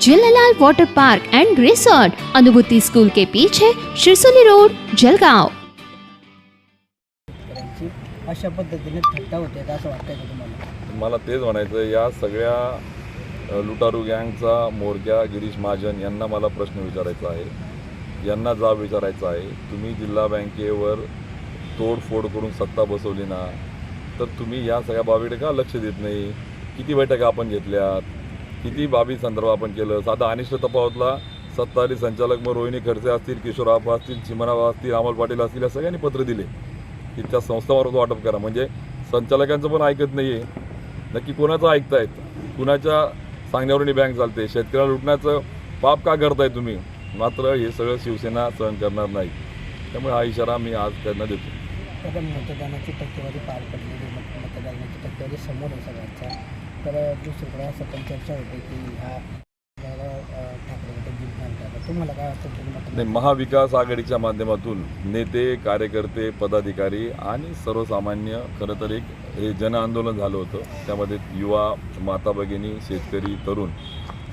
Jhulelal water park and resort Anubhuti school के पीछे Shirsoli road Jalgaon अशा पद्धतीने थट्टा होते असं वाटतंय का तुम्हाला? मला तेच म्हणायचं या सगळ्या अ, लुटारू गँगचा मोरक्या गिरीश महाजन यांना मला प्रश्न विचारायचा आहे. यांना जाब विचारायचा आहे. तुम्ही जिल्हा बँकेवर तोडफोड करून सत्ता बसवली ना तर तुम्ही या सगळ्या बाबीकडे का लक्ष देत नाही? किती बैठका आपण घेतल्यात? किती बाबी संदर्भ आपण केलं? साधा अनिष्ट तपावतला सत्ताधारी संचालक मग रोहिणी खडसे असतील किशोराबा असतील चिमनाबा असतील अमोल पाटील असतील या सगळ्यांनी पत्र दिले. की त्या संस्थामार्फत वाटप करा. म्हणजे संचालकांचं पण ऐकत नाही आहे नक्की कोणाचं ऐकतायत? कुणाच्या सांगण्यावरून बँक चालते? शेतकऱ्याला लुटण्याचं पाप का करताय तुम्ही? मात्र हे सगळं शिवसेना सहन करणार नाही. त्यामुळे हा इशारा मी आज त्यांना देतो. मतदानाची टक्केवारी पार पडलेली मतदानाची टक्केवारी समोर आहे तर दुसरीकडे असं पण चर्चा होते की ह्या तुम्हाला काय वाटतं नाही महाविकास आघाडीच्या माध्यमातून नेते कार्यकर्ते पदाधिकारी आणि सर्वसामान्य खरं तर एक हे जनआंदोलन झालं होतं. त्यामध्ये युवा माता भगिनी शेतकरी तरुण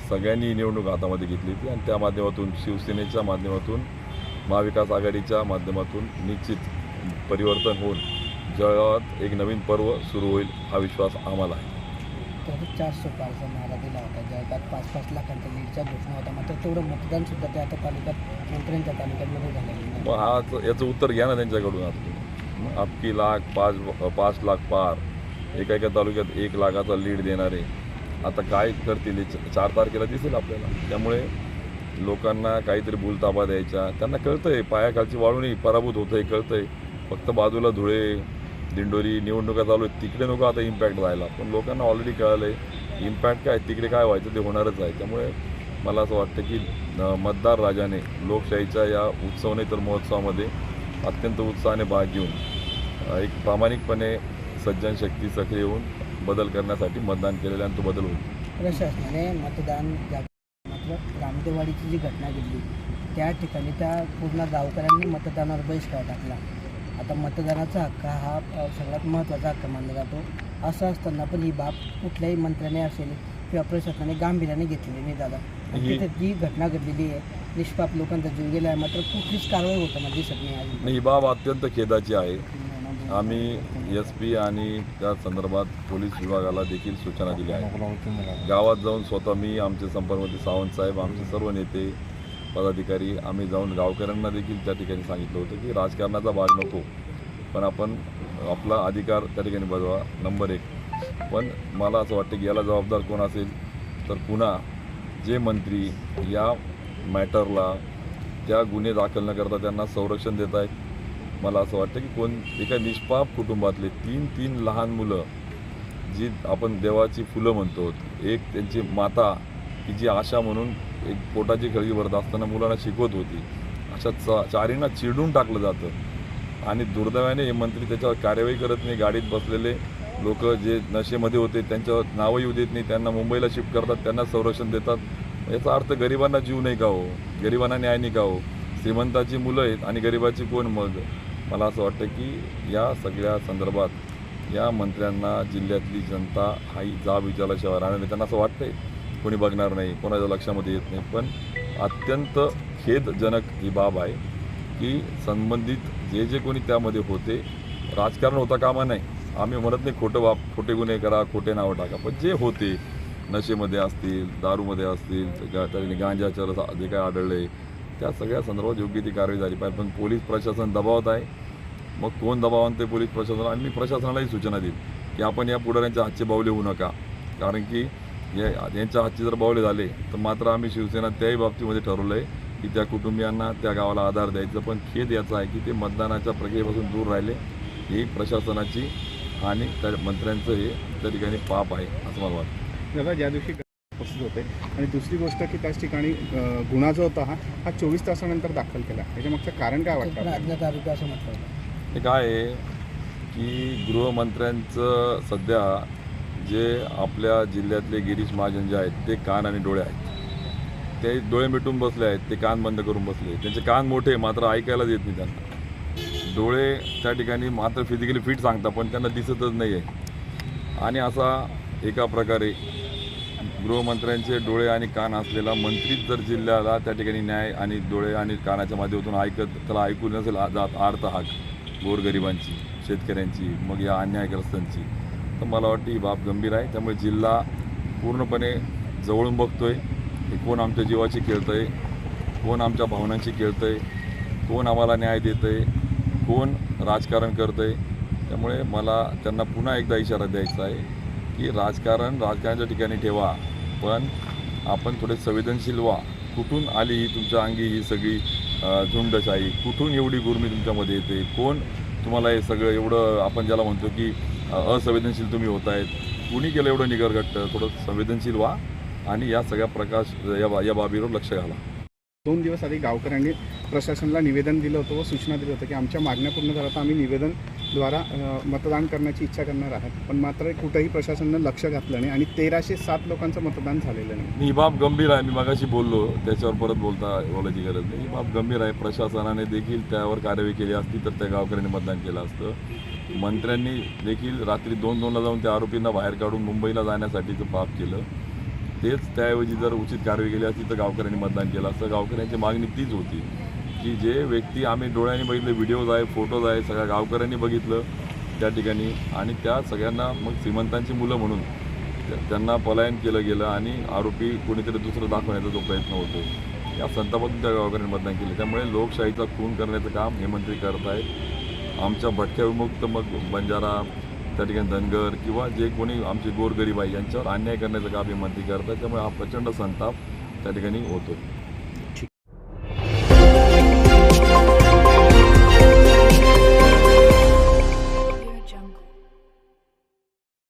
सगळ्यांनी निवडणूक हातामध्ये घेतली होती आणि त्या माध्यमातून शिवसेनेच्या माध्यमातून महाविकास आघाडीच्या माध्यमातून निश्चित परिवर्तन होऊन जळगावात एक नवीन पर्व सुरू होईल हा विश्वास आम्हाला आहे. तर चार पाचचा नारा दिला होता. जगात पाच पाच लाखांचा लीडच्या घोषणा होता. मात्र तेवढं मतदान सुद्धा त्या आता तालुक्यात मंत्र्यांच्या तालुक्यामध्ये झालेलं मग हा याचं उत्तर घ्या ना त्यांच्याकडून आता अबकी लाख पाच पाच लाख पार. एका एका तालुक्यात एक लाखाचा लीड देणारे. आता काय करतील चार तारखेला दिसेल आपल्याला. त्यामुळे लोकांना काहीतरी भूलताबा द्यायच्या. त्यांना कळतंय पायाखालची वाळूनही पराभूत होतंय कळतंय. फक्त बाजूला धुळे दिंडोरी निवडणुका चालू आहेत तिकडे नको आता इम्पॅक्ट राहायला पण लोकांना ऑलरेडी कळलं आहे इम्पॅक्ट काय तिकडे काय व्हायचं ते होणारच आहे. त्यामुळे मला असं वाटतं की मतदार राजाने लोकशाहीच्या या उत्सव नाही तर महोत्सवामध्ये अत्यंत उत्साहाने भाग घेऊन एक प्रामाणिकपणे सज्जन शक्ती सक्रिय होऊन बदल करण्यासाठी मतदान केलेलं आणि तो बदल होईल. प्रशासनाने मतदान मात्र रामदेवाडीची जी घटना घडली त्या ठिकाणी त्या पूर्ण गावकऱ्यांनी मतदानावर बहिष्कार टाकला. आता मतदानाचा हक्क हा सगळ्यात महत्त्वाचा हक्क मानला जातो. असं असताना पण ही बाब कुठल्याही मंत्र्याने असेल किंवा प्रशासनाने गांभीर्याने घेतलेली नाही दादा. ही- तिथे जी घटना घडलेली आहे निष्पाप लोकांचा जीव गेला आहे मात्र कुठलीच कारवाई होताना दिसत नाही ही बाब अत्यंत खेदाची आहे. आम्ही एस पी आणि त्या संदर्भात पोलीस विभागाला देखील सूचना दिल्या आहेत. गावात जाऊन स्वतः मी आमचे संपर्कमंत्री सावंत साहेब आमचे सर्व नेते पदाधिकारी आम्ही जाऊन गावकऱ्यांना देखील त्या ठिकाणी सांगितलं होतं की राजकारणाचा भाग नको. पण आपण आपला अधिकार त्या ठिकाणी बजवा नंबर एक. पण मला असं वाटतं की याला जबाबदार कोण असेल तर पुन्हा जे मंत्री या मॅटरला त्या गुन्हे दाखल न करता त्यांना संरक्षण देत आहेत मला असं वाटतं की कोण एका निष्पाप कुटुंबातले तीन तीन लहान मुलं जी आपण देवाची फुलं म्हणतो एक त्यांची माता की जी आशा म्हणून एक पोटाची खळगी भरत असताना मुलांना शिकवत होती. अशा चा चारींना चिडून टाकलं जातं. आणि दुर्दैवाने हे मंत्री त्याच्यावर कार्यवाही करत नाही गाडीत बसलेले लोक जे नशेमध्ये होते त्यांच्यावर नावं येऊ देत नाही त्यांना मुंबईला शिफ्ट करतात त्यांना संरक्षण देतात. याचा अर्थ गरिबांना जीव नाही का हो? गरिबांना न्याय नाही का हो? श्रीमंताची मुलं आहेत आणि गरिबाची कोण मग? मला असं वाटतं की या सगळ्या संदर्भात या मंत्र्यांना जिल्ह्यातली जनता हाही जाब विचारल्याशिवाय राहणार नाही. त्यांना असं वाटतंय. कोणी बघणार नाही कोणाच्या लक्षामध्ये येत नाही. पण अत्यंत खेदजनक ही बाब आहे की संबंधित जे जे कोणी त्यामध्ये होते राजकारण होता कामा नाही. आम्ही म्हणत नाही खोटं बाप खोटे गुन्हे करा खोटे नावं टाका. पण जे होते नशेमध्ये असतील दारूमध्ये असतील गा- त्याने गांजाच्या जे काय आढळले त्या सगळ्या संदर्भात योग्य ती कारवाई झाली पाहिजे. पण पोलीस प्रशासन दबावत आहे. मग कोण दबावान ते पोलीस प्रशासन आणि मी प्रशासनालाही सूचना देईल की आपण या पुढाऱ्यांच्या हातचे बावले होऊ नका. कारण की या यांच्या हातचे जर बावले झाले तर मात्र आम्ही शिवसेना त्याही बाबतीमध्ये ठरवलं आहे की त्या कुटुंबियांना त्या गावाला आधार द्यायचं. पण खेद याचा आहे की ते मतदानाच्या प्रक्रियेपासून दूर राहिले. ही प्रशासनाची आणि त्या मंत्र्यांचं हे त्या ठिकाणी पाप आहे असं मला वाटतं. दादा ज्या दिवशी उपस्थित होते. आणि दुसरी गोष्ट की त्याच ठिकाणी गुन्हा जो होता हा हा चोवीस तासानंतर दाखल केला. त्याच्यामागचं कारण काय वाटतं असं म्हटलं हे काय आहे की गृहमंत्र्यांचं सध्या जे आपल्या जिल्ह्यातले गिरीश महाजन जे आहेत ते कान आणि डोळे आहेत. ते डोळे मिटून बसले आहेत ते कान बंद करून बसले त्यांचे कान मोठे मात्र ऐकायलाच येत नाही त्यांना. डोळे त्या ठिकाणी मात्र फिजिकली फिट सांगतात पण त्यांना दिसतच नाही आहे आणि असा एका प्रकारे गृहमंत्र्यांचे डोळे आणि कान असलेला मंत्रीच जर जिल्ह्याला त्या ठिकाणी न्याय आणि डोळे आणि कानाच्या माध्यमातून ऐकत त्याला ऐकू नसेल जात आर्त हाक गोरगरिबांची शेतकऱ्यांची मग या अन्यायग्रस्तांची. तर मला वाटतं ही बाब गंभीर आहे. त्यामुळे जिल्हा पूर्णपणे जवळून बघतोय. की कोण आमच्या जीवाची आहे कोण आमच्या भावनांची आहे कोण आम्हाला न्याय देतं आहे कोण राजकारण करतं आहे त्यामुळे मला त्यांना पुन्हा एकदा इशारा द्यायचा आहे की राजकारण राजकारणाच्या ठिकाणी ठेवा. पण आपण थोडे संवेदनशील व्हा. कुठून आली ही तुमच्या अंगी ही सगळी झुंडशाही? कुठून एवढी गुरमी तुमच्यामध्ये येते? कोण तुम्हाला हे सगळं एवढं आपण ज्याला म्हणतो की असंवेदनशील तुम्ही होत आहेत कुणी केलं एवढं निगरगट्ट थोडं संवेदनशील व्हा आणि या सगळ्या प्रकाश या बा या बाबीवर लक्ष घाला. दोन दिवस आधी गावकऱ्यांनी प्रशासनाला निवेदन दिलं होतं व सूचना दिली होतं की आमच्या मागण्या पूर्ण झाल्या तर आम्ही निवेदनद्वारा मतदान करण्याची इच्छा करणार आहात. पण मात्र कुठंही प्रशासनानं लक्ष घातलं नाही आणि तेराशे सात लोकांचं मतदान झालेलं नाही. ही बाब गंभीर आहे. मी मगाशी बोललो. त्याच्यावर परत बोलता बोलायची गरज नाही. ही बाब गंभीर आहे. प्रशासनाने देखील त्यावर कार्यवाही केली असती तर त्या गावकऱ्यांनी मतदान केलं असतं. मंत्र्यांनी देखील रात्री दोन दोनला जाऊन त्या आरोपींना बाहेर काढून मुंबईला जाण्यासाठीचं पाप केलं. तेच त्याऐवजी जर उचित कारवाई केली असती तर गावकऱ्यांनी मतदान केलं असतं. गावकऱ्यांची मागणी तीच होती की जे व्यक्ती आम्ही डोळ्यांनी बघितले व्हिडिओज आहे फोटोज आहे सगळ्या गावकऱ्यांनी बघितलं त्या ठिकाणी. आणि त्या सगळ्यांना मग श्रीमंतांची मुलं म्हणून त्यांना पलायन केलं गेलं आणि आरोपी कोणीतरी दुसरं दाखवण्याचा जो प्रयत्न होतो या संतापातून त्या गावकऱ्यांनी मतदान केलं. त्यामुळे लोकशाहीचा खून करण्याचं काम हे मंत्री करत आहेत आमच्या भटक्या विमुक्त मग बंजारा त्या ठिकाणी धनगर किंवा जे कोणी आमचे गोरगरीब आहे यांच्यावर अन्याय करण्याचं काम हे मंत्री करतात. त्यामुळे हा प्रचंड संताप त्या ठिकाणी होतो